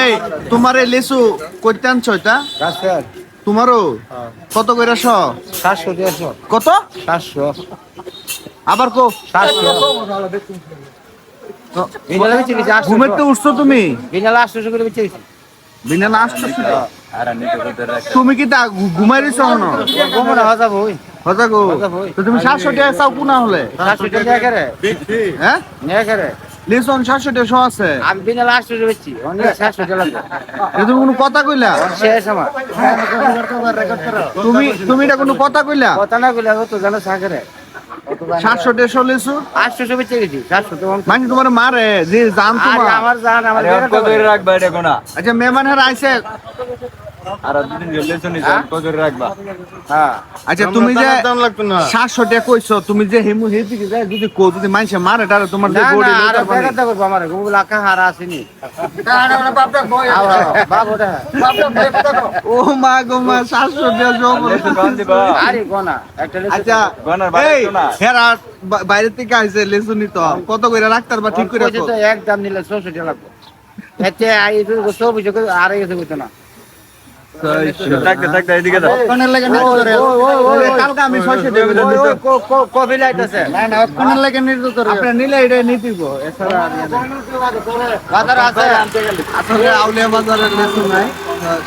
এই তোমার এই লিচু কইতে আনছো এটা? তোমারও? কত কইরা শ? সাতশো কত? সাতশো। আবার কো সাতশো। ঘুমের তো উঠছো তুমি? বিনালা আটশো করে বেচে গেছি। বিনা তুমি কি তা ঘুমাই দিছো না হজা বই হজা গো তুমি সাতশো টাকা চাও কোনা হলে? সাতশো টাকা হ্যাঁ? লিচন সাতশো টাকা শ আছে। আমি বিনালা আটশো করে বেচছি অনেক সাতশো টাকা লাগবে তুমি কোনো কথা কইলা? শেষ আমার। তুমি তুমি এটা কোনো কথা কইলা? কথা না বলে তো জানো সাগরে। সাতশো দেড়শো লিচু আটশো বেচে গেছি সাতশো মানে তোমার মারে যে জান তোমার। আমার আমার আচ্ছা মেহমান হার আইছে। আর দুদিন গেলে শুনি রাখবা। হ্যাঁ। আচ্ছা তুমি যে সাতশো টাকা কইছো তুমি যে হেমু হেদিকে যায় যদি কো যদি মানুষে মারে তাহলে তোমার যে না বডি না আরে বেড়াতে করব আমার গুগল আঁকা হারা আসেনি। ও মা গো মা সাতশো টাকা সব লেসু কম দিবা। আরে গোনা একটা আচ্ছা গনার বাইরে তো হেরা বাইরে থেকে আইছে লেসু নিত। কত করে রাখতার বা ঠিক করে তো নিলে ছশো টাকা লাগবে। এতে আই তো আড়াই গেছে না।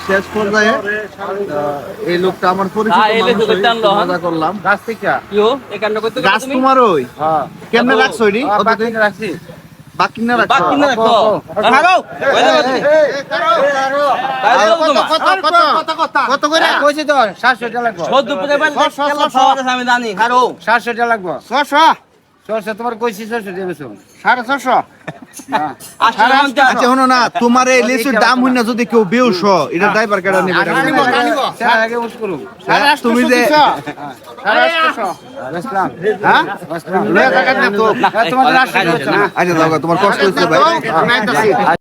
শেষ পর্যায়ে এই লোকটা আমার পরিচিত হ্যাঁ, মজা করলাম। গাছ থেকে গাছ তোমার ওই। হ্যাঁ। কেমনে রাখছো হ্যাঁ, রাখছি বাকি না রাখছো বাকি না কত করে? কইছি তো টাকা লাগবে। আমি জানি। টাকা লাগবে। ছশো ছশো তোমার কইছি ছশো দেবে শুন সাড়ে ছশো আচ্ছা শোনো না তোমার এই লিচুর দাম হই না যদি কেউ বেউস এটা ড্রাইভার কেডা নেবে? তুমি যে হ্যাঁ? আচ্ছা দাও তোমার কষ্ট হচ্ছে ভাই।